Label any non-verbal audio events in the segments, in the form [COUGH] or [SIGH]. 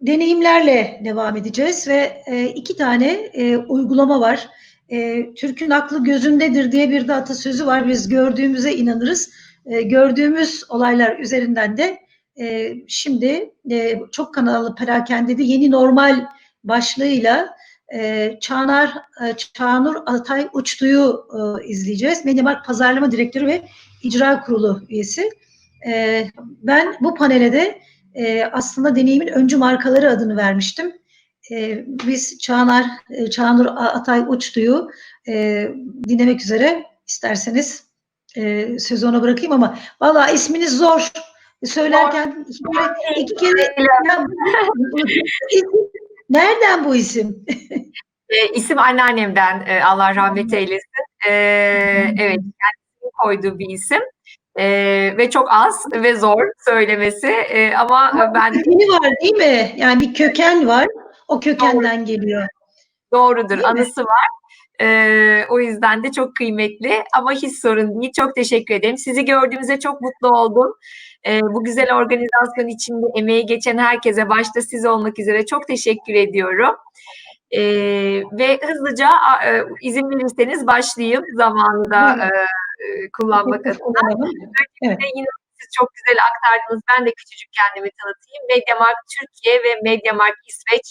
deneyimlerle devam edeceğiz ve e, iki tane e, uygulama var. E, Türk'ün aklı gözündedir diye bir de atasözü var. Biz gördüğümüze inanırız. E, gördüğümüz olaylar üzerinden de e, şimdi e, çok kanallı perakendede yeni normal başlığıyla e, Çağnar e, Çağnur Atay Uçtu'yu e, izleyeceğiz. Mediamarkt Pazarlama Direktörü ve İcra Kurulu üyesi. E, ben bu panele de e, aslında deneyimin öncü markaları adını vermiştim. E, biz Çağnar, e, Çağnur Atay Uçtu'yu e, dinlemek üzere isterseniz e, sözü ona bırakayım ama valla isminiz zor. Söylerken iki kere, iki kere [LAUGHS] nereden bu isim? [LAUGHS] e, isim anneannemden e, Allah rahmet eylesin. E, evet kendisinin koyduğu bir isim. Ee, ve çok az ve zor söylemesi ee, ama ben kökeni var değil mi? Yani bir köken var. O kökenden Doğru. geliyor. Doğrudur. Değil anısı mi? var. Ee, o yüzden de çok kıymetli ama hiç sorun değil. Çok teşekkür ederim. Sizi gördüğümüze çok mutlu oldum. Ee, bu güzel organizasyon içinde emeği geçen herkese başta siz olmak üzere çok teşekkür ediyorum. Ee, ve hızlıca e, izin verirseniz başlayayım zamanında e, kullanmak adına. Evet. Yine siz çok güzel aktardınız. Ben de küçücük kendimi tanıtayım. Mediamarkt Türkiye ve Mediamarkt İsveç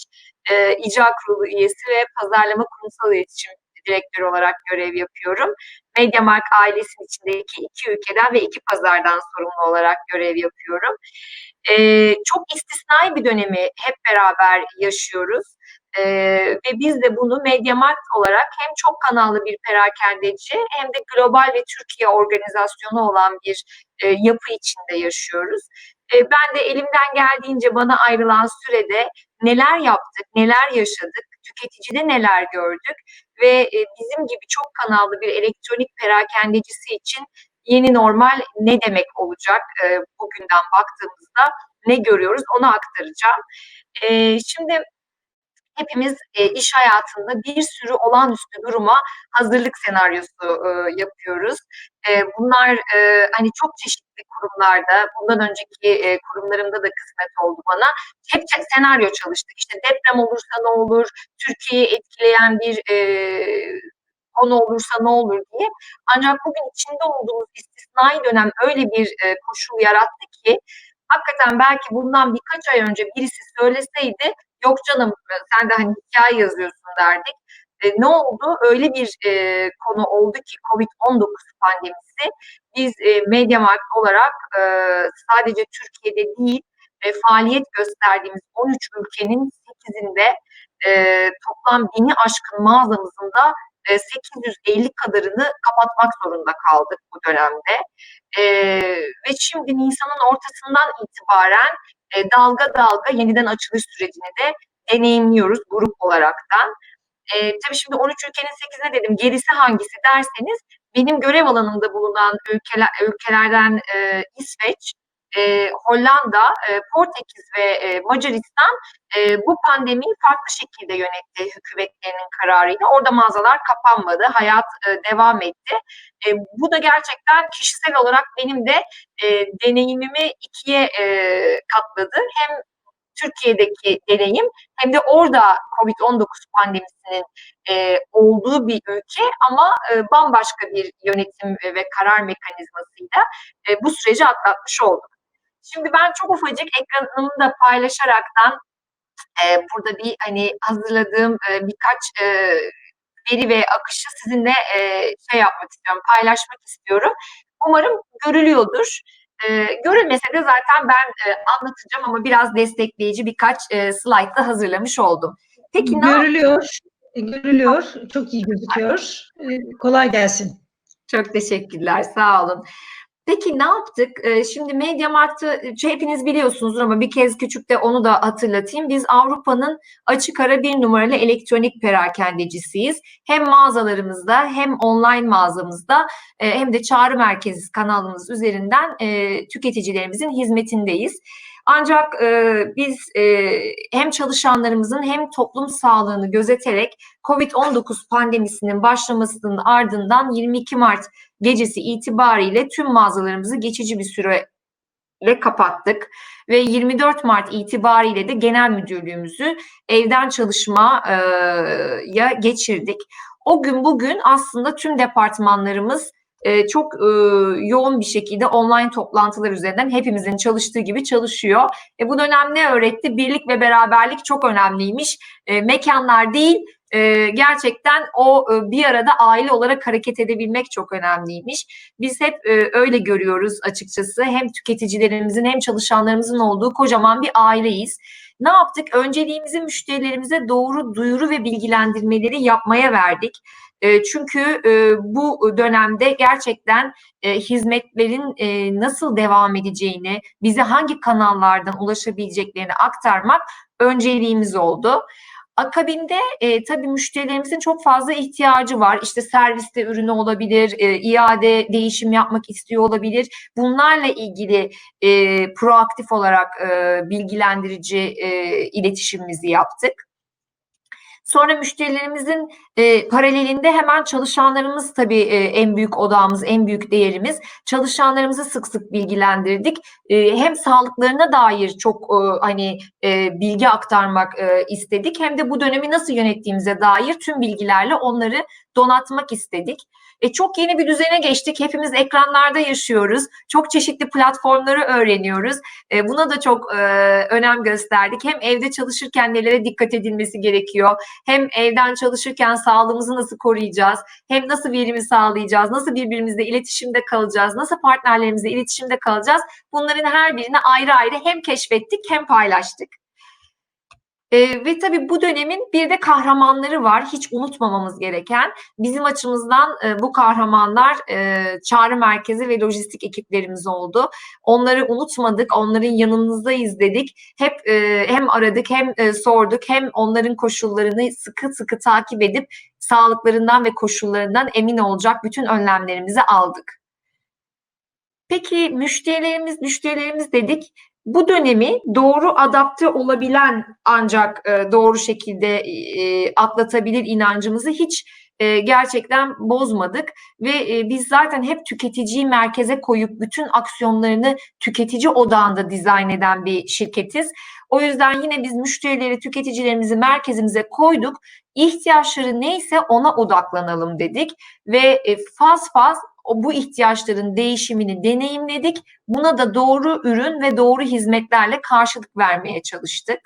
e, İcra Kurulu üyesi ve Pazarlama Kurumsal İletişim Direktörü olarak görev yapıyorum. Mediamarkt ailesinin içindeki iki ülkeden ve iki pazardan sorumlu olarak görev yapıyorum. Ee, çok istisnai bir dönemi hep beraber yaşıyoruz. Ee, ve biz de bunu Mediamarkt olarak hem çok kanallı bir perakendeci hem de global ve Türkiye organizasyonu olan bir e, yapı içinde yaşıyoruz. E, ben de elimden geldiğince bana ayrılan sürede neler yaptık, neler yaşadık, tüketicide neler gördük ve e, bizim gibi çok kanallı bir elektronik perakendecisi için yeni normal ne demek olacak e, bugünden baktığımızda ne görüyoruz onu aktaracağım. E, şimdi hepimiz e, iş hayatında bir sürü olağanüstü duruma hazırlık senaryosu e, yapıyoruz. E, bunlar e, hani çok çeşitli kurumlarda, bundan önceki e, kurumlarımda da kısmet oldu bana. Hep senaryo çalıştık. İşte deprem olursa ne olur, Türkiye'yi etkileyen bir e, konu olursa ne olur diye. Ancak bugün içinde olduğumuz istisnai dönem öyle bir e, koşul yarattı ki hakikaten belki bundan birkaç ay önce birisi söyleseydi yok canım sen de hani hikaye yazıyorsun derdik. E, ne oldu? Öyle bir e, konu oldu ki COVID-19 pandemisi. Biz e, Mediamarkt olarak e, sadece Türkiye'de değil e, faaliyet gösterdiğimiz 13 ülkenin 8'inde e, toplam bini aşkın mağazamızın da 850 kadarını kapatmak zorunda kaldık bu dönemde. E, ve şimdi Nisan'ın ortasından itibaren e, dalga dalga yeniden açılış sürecini de deneyimliyoruz grup olaraktan. E, tabii şimdi 13 ülkenin 8'ine dedim gerisi hangisi derseniz benim görev alanımda bulunan ülkeler, ülkelerden e, İsveç, e, Hollanda, e, Portekiz ve e, Macaristan e, bu pandemiyi farklı şekilde yönetti hükümetlerinin kararıyla. Orada mağazalar kapanmadı, hayat e, devam etti. E, bu da gerçekten kişisel olarak benim de e, deneyimimi ikiye e, katladı. Hem Türkiye'deki deneyim hem de orada COVID-19 pandemisinin e, olduğu bir ülke ama e, bambaşka bir yönetim ve karar mekanizmasıyla e, bu süreci atlatmış olduk. Şimdi ben çok ufacık ekranımı da paylaşaraktan e, burada bir hani hazırladığım e, birkaç e, veri ve akışı sizinle e, şey yapmak istiyorum, paylaşmak istiyorum. Umarım görülüyordur. E, görülmese de zaten ben e, anlatacağım ama biraz destekleyici birkaç e, slide da hazırlamış oldum. Peki ne Görülüyor. E, görülüyor. Çok iyi gözüküyor. E, kolay gelsin. Çok teşekkürler. Sağ olun. Peki ne yaptık? Ee, şimdi Mediamarkt'ı hepiniz biliyorsunuzdur ama bir kez küçük de onu da hatırlatayım. Biz Avrupa'nın açık ara bir numaralı elektronik perakendecisiyiz. Hem mağazalarımızda hem online mağazamızda e, hem de çağrı merkezi kanalımız üzerinden e, tüketicilerimizin hizmetindeyiz. Ancak e, biz e, hem çalışanlarımızın hem toplum sağlığını gözeterek COVID-19 pandemisinin başlamasının ardından 22 Mart gecesi itibariyle tüm mağazalarımızı geçici bir süre ile kapattık ve 24 Mart itibariyle de genel müdürlüğümüzü evden çalışmaya geçirdik. O gün bugün aslında tüm departmanlarımız çok yoğun bir şekilde online toplantılar üzerinden hepimizin çalıştığı gibi çalışıyor. E, bu dönem ne öğretti? Birlik ve beraberlik çok önemliymiş. Mekanlar değil, e, gerçekten o e, bir arada aile olarak hareket edebilmek çok önemliymiş. Biz hep e, öyle görüyoruz açıkçası. Hem tüketicilerimizin hem çalışanlarımızın olduğu kocaman bir aileyiz. Ne yaptık? Önceliğimizi müşterilerimize doğru duyuru ve bilgilendirmeleri yapmaya verdik. E, çünkü e, bu dönemde gerçekten e, hizmetlerin e, nasıl devam edeceğini, bize hangi kanallardan ulaşabileceklerini aktarmak önceliğimiz oldu. Akabinde e, tabii müşterilerimizin çok fazla ihtiyacı var. İşte serviste ürünü olabilir, e, iade değişim yapmak istiyor olabilir. Bunlarla ilgili e, proaktif olarak e, bilgilendirici e, iletişimimizi yaptık. Sonra müşterilerimizin e, paralelinde hemen çalışanlarımız tabii e, en büyük odağımız, en büyük değerimiz. Çalışanlarımızı sık sık bilgilendirdik. E, hem sağlıklarına dair çok e, hani e, bilgi aktarmak e, istedik. Hem de bu dönemi nasıl yönettiğimize dair tüm bilgilerle onları donatmak istedik. E, çok yeni bir düzene geçtik. Hepimiz ekranlarda yaşıyoruz. Çok çeşitli platformları öğreniyoruz. E, buna da çok e, önem gösterdik. Hem evde çalışırken nelere dikkat edilmesi gerekiyor. Hem evden çalışırken sağlığımızı nasıl koruyacağız? Hem nasıl verimi sağlayacağız? Nasıl birbirimizle iletişimde kalacağız? Nasıl partnerlerimizle iletişimde kalacağız? Bunların her birini ayrı ayrı hem keşfettik hem paylaştık. E, ve tabii bu dönemin bir de kahramanları var. Hiç unutmamamız gereken. Bizim açımızdan e, bu kahramanlar e, çağrı merkezi ve lojistik ekiplerimiz oldu. Onları unutmadık, onların yanımızdayız dedik. Hep e, hem aradık hem e, sorduk hem onların koşullarını sıkı sıkı takip edip sağlıklarından ve koşullarından emin olacak bütün önlemlerimizi aldık. Peki müşterilerimiz, müşterilerimiz dedik bu dönemi doğru adapte olabilen ancak e, doğru şekilde e, atlatabilir inancımızı hiç e, gerçekten bozmadık ve e, biz zaten hep tüketiciyi merkeze koyup bütün aksiyonlarını tüketici odağında dizayn eden bir şirketiz. O yüzden yine biz müşterileri, tüketicilerimizi merkezimize koyduk. İhtiyaçları neyse ona odaklanalım dedik ve e, faz faz o bu ihtiyaçların değişimini deneyimledik. Buna da doğru ürün ve doğru hizmetlerle karşılık vermeye çalıştık.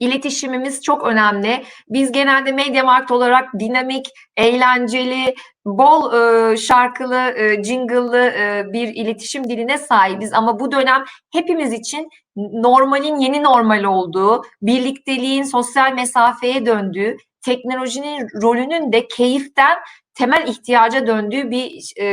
İletişimimiz çok önemli. Biz genelde Mediamarkt olarak dinamik, eğlenceli, bol e, şarkılı, e, jingle'lı e, bir iletişim diline sahibiz. Ama bu dönem hepimiz için normalin yeni normal olduğu, birlikteliğin sosyal mesafeye döndüğü, teknolojinin rolünün de keyiften temel ihtiyaca döndüğü bir e,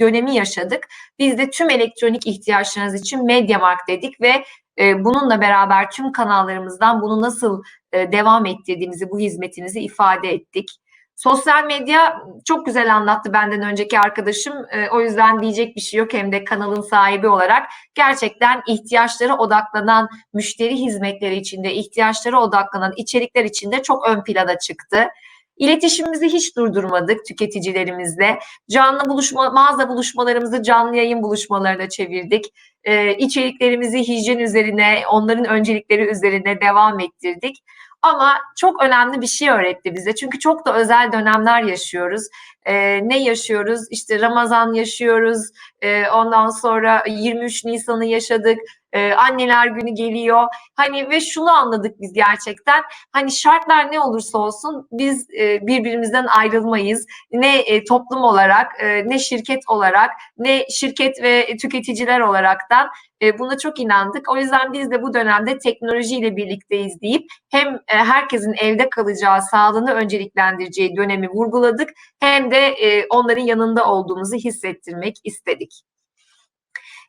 dönemi yaşadık. Biz de tüm elektronik ihtiyaçlarınız için Mediamarkt dedik ve e, bununla beraber tüm kanallarımızdan bunu nasıl e, devam ettirdiğimizi, bu hizmetinizi ifade ettik. Sosyal medya çok güzel anlattı benden önceki arkadaşım. E, o yüzden diyecek bir şey yok hem de kanalın sahibi olarak. Gerçekten ihtiyaçlara odaklanan müşteri hizmetleri içinde, ihtiyaçlara odaklanan içerikler içinde çok ön plana çıktı. İletişimimizi hiç durdurmadık tüketicilerimizle. Canlı buluşma, mağaza buluşmalarımızı canlı yayın buluşmalarına çevirdik. Ee, içeriklerimizi hijyen üzerine, onların öncelikleri üzerine devam ettirdik. Ama çok önemli bir şey öğretti bize. Çünkü çok da özel dönemler yaşıyoruz. Ee, ne yaşıyoruz? İşte Ramazan yaşıyoruz. Ee, ondan sonra 23 Nisan'ı yaşadık e, anneler günü geliyor. Hani ve şunu anladık biz gerçekten. Hani şartlar ne olursa olsun biz e, birbirimizden ayrılmayız. Ne e, toplum olarak, e, ne şirket olarak, ne şirket ve tüketiciler olaraktan e, buna çok inandık. O yüzden biz de bu dönemde teknolojiyle birlikteyiz deyip hem e, herkesin evde kalacağı, sağlığını önceliklendireceği dönemi vurguladık hem de e, onların yanında olduğumuzu hissettirmek istedik.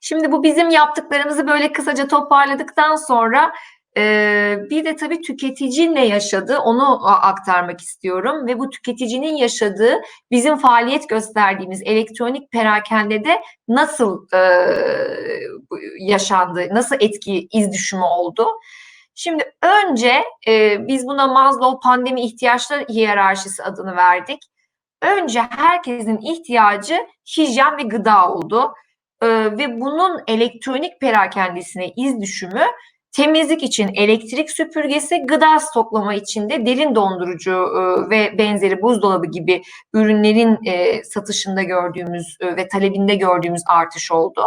Şimdi bu bizim yaptıklarımızı böyle kısaca toparladıktan sonra e, bir de tabii tüketici ne yaşadı onu aktarmak istiyorum ve bu tüketicinin yaşadığı bizim faaliyet gösterdiğimiz elektronik perakendede nasıl e, yaşandı, nasıl etki iz düşümü oldu? Şimdi önce e, biz buna Maslow pandemi ihtiyaçları hiyerarşisi adını verdik. Önce herkesin ihtiyacı hijyen ve gıda oldu. E, ve bunun elektronik perakendisine iz düşümü temizlik için elektrik süpürgesi, gıda stoklama için de derin dondurucu e, ve benzeri buzdolabı gibi ürünlerin e, satışında gördüğümüz e, ve talebinde gördüğümüz artış oldu.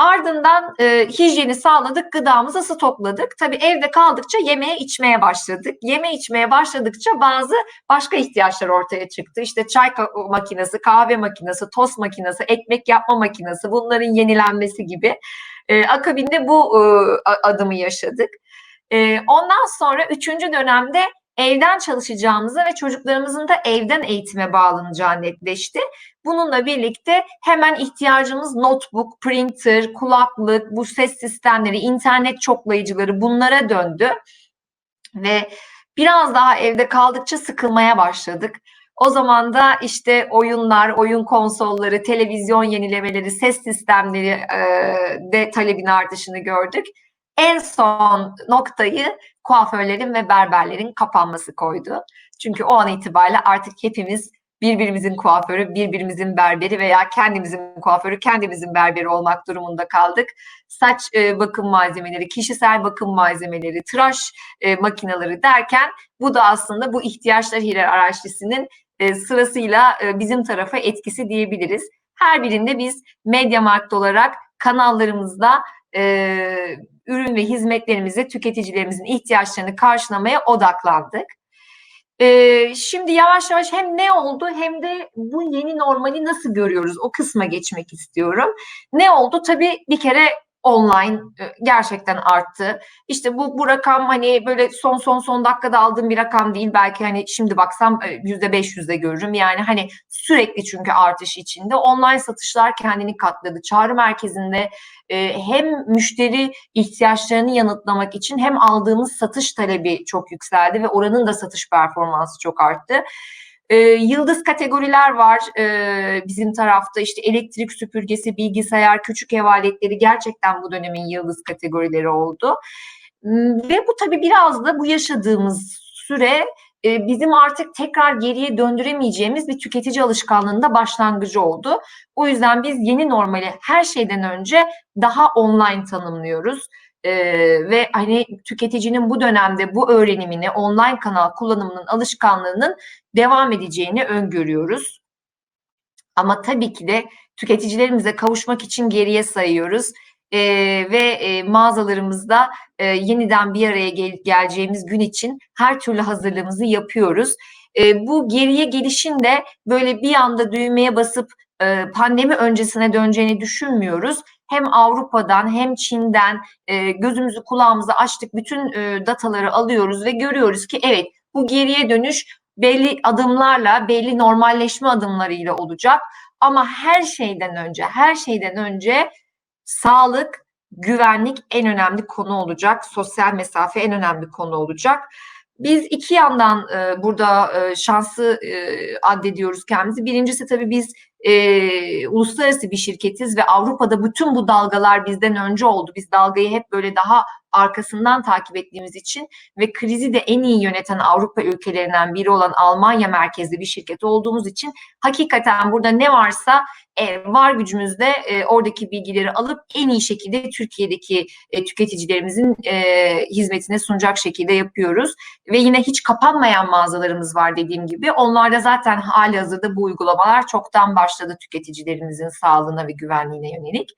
Ardından e, hijyeni sağladık, gıdamızı stokladık. Tabii evde kaldıkça yemeye içmeye başladık. Yeme içmeye başladıkça bazı başka ihtiyaçlar ortaya çıktı. İşte çay makinesi, kahve makinesi, tost makinesi, ekmek yapma makinesi bunların yenilenmesi gibi. E, akabinde bu e, adımı yaşadık. E, ondan sonra üçüncü dönemde evden çalışacağımızı ve çocuklarımızın da evden eğitime bağlanacağı netleşti. Bununla birlikte hemen ihtiyacımız notebook, printer, kulaklık, bu ses sistemleri, internet çoklayıcıları bunlara döndü. Ve biraz daha evde kaldıkça sıkılmaya başladık. O zaman da işte oyunlar, oyun konsolları, televizyon yenilemeleri, ses sistemleri de talebin artışını gördük. En son noktayı kuaförlerin ve berberlerin kapanması koydu. Çünkü o an itibariyle artık hepimiz birbirimizin kuaförü, birbirimizin berberi veya kendimizin kuaförü, kendimizin berberi olmak durumunda kaldık. Saç e, bakım malzemeleri, kişisel bakım malzemeleri, tıraş e, makineleri derken bu da aslında bu ihtiyaçlar hiyerarşisinin e, sırasıyla e, bizim tarafa etkisi diyebiliriz. Her birinde biz Mediamarkt olarak kanallarımızda e, ürün ve hizmetlerimizi tüketicilerimizin ihtiyaçlarını karşılamaya odaklandık. Ee, şimdi yavaş yavaş hem ne oldu hem de bu yeni normali nasıl görüyoruz o kısma geçmek istiyorum. Ne oldu? Tabii bir kere online e, gerçekten arttı. İşte bu bu rakam hani böyle son son son dakikada aldığım bir rakam değil. Belki hani şimdi baksam e, yüzde beş yüzde görürüm. Yani hani sürekli çünkü artış içinde. Online satışlar kendini katladı. Çağrı merkezinde e, hem müşteri ihtiyaçlarını yanıtlamak için hem aldığımız satış talebi çok yükseldi ve oranın da satış performansı çok arttı. E, yıldız kategoriler var e, bizim tarafta işte elektrik süpürgesi, bilgisayar, küçük ev aletleri gerçekten bu dönemin yıldız kategorileri oldu. Ve bu tabii biraz da bu yaşadığımız süre e, bizim artık tekrar geriye döndüremeyeceğimiz bir tüketici alışkanlığında başlangıcı oldu. O yüzden biz yeni normali her şeyden önce daha online tanımlıyoruz. Ee, ve hani tüketicinin bu dönemde bu öğrenimini online kanal kullanımının alışkanlığının devam edeceğini öngörüyoruz. Ama tabii ki de tüketicilerimize kavuşmak için geriye sayıyoruz. Ee, ve e, mağazalarımızda e, yeniden bir araya gel- geleceğimiz gün için her türlü hazırlığımızı yapıyoruz. E, bu geriye gelişin de böyle bir anda düğmeye basıp e, pandemi öncesine döneceğini düşünmüyoruz. Hem Avrupa'dan hem Çin'den e, gözümüzü kulağımızı açtık, bütün e, dataları alıyoruz ve görüyoruz ki evet bu geriye dönüş belli adımlarla, belli normalleşme adımlarıyla olacak. Ama her şeyden önce, her şeyden önce sağlık, güvenlik en önemli konu olacak. Sosyal mesafe en önemli konu olacak. Biz iki yandan e, burada e, şansı e, addediyoruz kendimizi. Birincisi tabii biz e, uluslararası bir şirketiz ve Avrupa'da bütün bu dalgalar bizden önce oldu. Biz dalgayı hep böyle daha arkasından takip ettiğimiz için ve krizi de en iyi yöneten Avrupa ülkelerinden biri olan Almanya merkezli bir şirket olduğumuz için hakikaten burada ne varsa e, var gücümüzde e, oradaki bilgileri alıp en iyi şekilde Türkiye'deki e, tüketicilerimizin e, hizmetine sunacak şekilde yapıyoruz. Ve yine hiç kapanmayan mağazalarımız var dediğim gibi. Onlarda zaten hali hazırda bu uygulamalar çoktan başladı tüketicilerimizin sağlığına ve güvenliğine yönelik.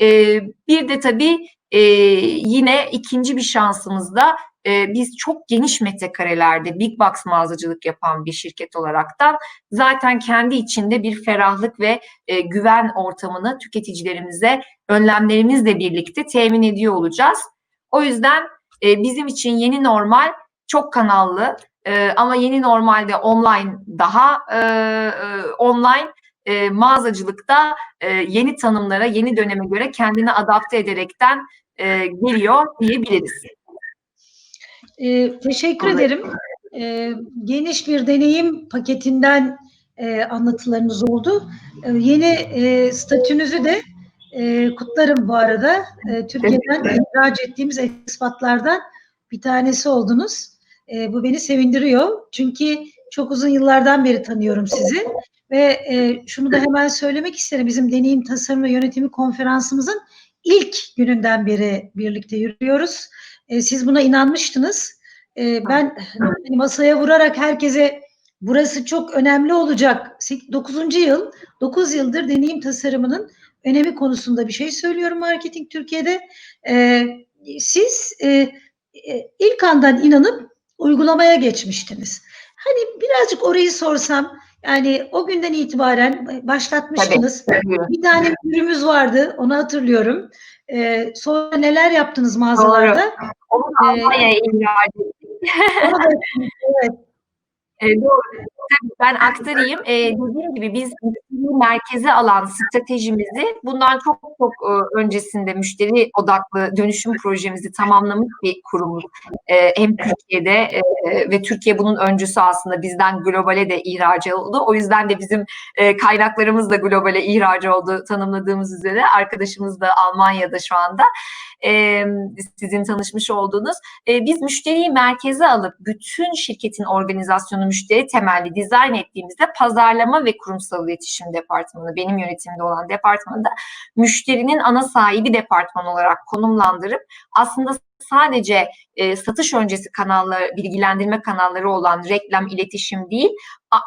E, bir de tabii e, yine ikinci bir şansımız da e, biz çok geniş metrekarelerde big box mağazacılık yapan bir şirket olaraktan zaten kendi içinde bir ferahlık ve e, güven ortamını tüketicilerimize önlemlerimizle birlikte temin ediyor olacağız. O yüzden e, bizim için yeni normal çok kanallı e, ama yeni normalde online daha e, e, online e, mağazacılıkta e, yeni tanımlara, yeni döneme göre kendini adapte ederekten e, geliyor diyebiliriz. E, teşekkür ederim. E, geniş bir deneyim paketinden e, anlatılarınız oldu. E, yeni e, statünüzü de e, kutlarım bu arada. E, Türkiye'den ihraç ettiğimiz ekspatlardan bir tanesi oldunuz. E, bu beni sevindiriyor. Çünkü çok uzun yıllardan beri tanıyorum sizi. Ve e, şunu da hemen söylemek isterim. Bizim deneyim tasarım ve yönetimi konferansımızın ilk gününden beri birlikte yürüyoruz. E, siz buna inanmıştınız. E, ben hani masaya vurarak herkese burası çok önemli olacak. 9. yıl, 9 yıldır deneyim tasarımının önemi konusunda bir şey söylüyorum marketing Türkiye'de. E, siz e, e, ilk andan inanıp uygulamaya geçmiştiniz. Hani birazcık orayı sorsam, yani o günden itibaren başlatmıştınız. Tabii. Bir tane ürümüz vardı, onu hatırlıyorum. Ee, sonra neler yaptınız mağazalarda? Onu da Almanya'ya ihraç ettik. Evet, [LAUGHS] E, doğru. Ben aktarayım. E, dediğim gibi biz merkeze alan stratejimizi bundan çok çok e, öncesinde müşteri odaklı dönüşüm projemizi tamamlamış bir kurumuz. E, hem Türkiye'de e, ve Türkiye bunun öncüsü aslında bizden globale de ihraç oldu. O yüzden de bizim e, kaynaklarımız da globale ihraç oldu tanımladığımız üzere. Arkadaşımız da Almanya'da şu anda. E, sizin tanışmış olduğunuz. E, biz müşteriyi merkeze alıp bütün şirketin organizasyonu müşteri temelli dizayn ettiğimizde pazarlama ve kurumsal iletişim departmanı benim yönetimde olan departmanda müşterinin ana sahibi departman olarak konumlandırıp aslında sadece e, satış öncesi kanalları, bilgilendirme kanalları olan reklam, iletişim değil,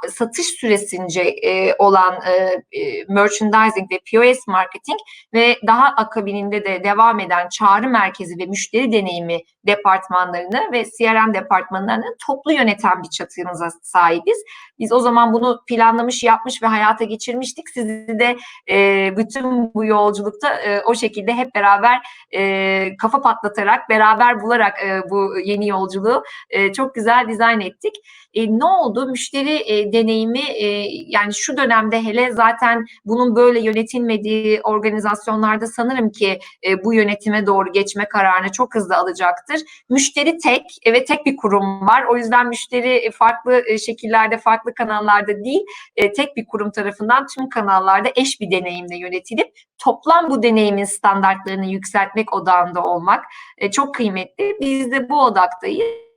satış süresince e, olan e, e, merchandising ve POS marketing ve daha akabininde de devam eden çağrı merkezi ve müşteri deneyimi departmanlarını ve CRM departmanlarını toplu yöneten bir çatımıza sahibiz. Biz o zaman bunu planlamış, yapmış ve hayata geçirmiştik. Sizi de e, bütün bu yolculukta e, o şekilde hep beraber e, kafa patlatarak, beraber bularak e, bu yeni yolculuğu e, çok güzel dizayn ettik. E, ne oldu? Müşteri e, deneyimi e, yani şu dönemde hele zaten bunun böyle yönetilmediği organizasyonlarda sanırım ki e, bu yönetime doğru geçme kararını çok hızlı alacaktır. Müşteri tek e, ve tek bir kurum var. O yüzden müşteri e, farklı e, şekillerde, farklı kanallarda değil, e, tek bir kurum tarafından tüm kanallarda eş bir deneyimle yönetilip toplam bu deneyimin standartlarını yükseltmek odağında olmak e, çok kıymetli. Biz de bu odaktayız.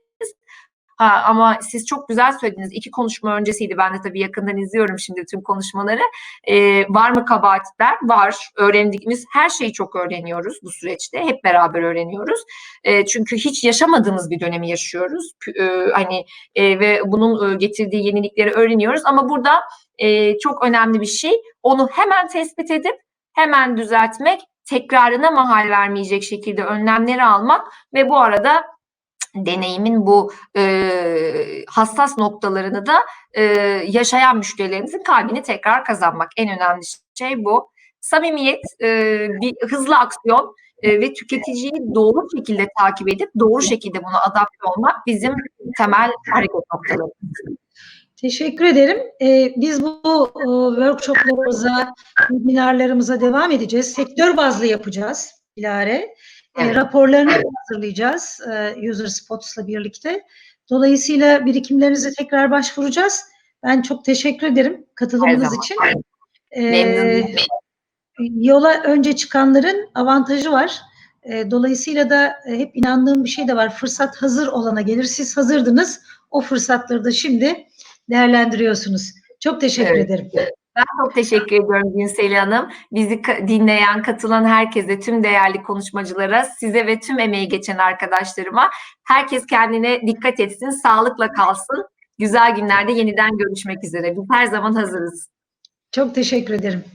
Ha, ama siz çok güzel söylediniz. İki konuşma öncesiydi. Ben de tabii yakından izliyorum şimdi tüm konuşmaları. Ee, var mı kabahatler? Var. Öğrendiğimiz her şeyi çok öğreniyoruz bu süreçte. Hep beraber öğreniyoruz. Ee, çünkü hiç yaşamadığımız bir dönemi yaşıyoruz. Pü- e, hani e, ve bunun e, getirdiği yenilikleri öğreniyoruz. Ama burada e, çok önemli bir şey. Onu hemen tespit edip hemen düzeltmek, tekrarına mahal vermeyecek şekilde önlemleri almak ve bu arada deneyimin bu e, hassas noktalarını da e, yaşayan müşterilerimizin kalbini tekrar kazanmak. En önemli şey bu. Samimiyet, e, bir hızlı aksiyon e, ve tüketiciyi doğru şekilde takip edip doğru şekilde buna adapte olmak bizim temel hareket noktalarımız. Teşekkür ederim. Ee, biz bu e, workshoplarımıza, webinarlarımıza devam edeceğiz. Sektör bazlı yapacağız Bilare. Ee, Evet. raporlarını hazırlayacağız e, User Spots'la birlikte. Dolayısıyla birikimlerinize tekrar başvuracağız. Ben çok teşekkür ederim katılımınız için. Ee, yola önce çıkanların avantajı var. E, dolayısıyla da e, hep inandığım bir şey de var. Fırsat hazır olana gelir. Siz hazırdınız. O fırsatları da şimdi değerlendiriyorsunuz. Çok teşekkür Evet. ederim. Ben çok teşekkür ediyorum Günsel Hanım. Bizi dinleyen, katılan herkese, tüm değerli konuşmacılara, size ve tüm emeği geçen arkadaşlarıma herkes kendine dikkat etsin, sağlıkla kalsın. Güzel günlerde yeniden görüşmek üzere. Biz her zaman hazırız. Çok teşekkür ederim.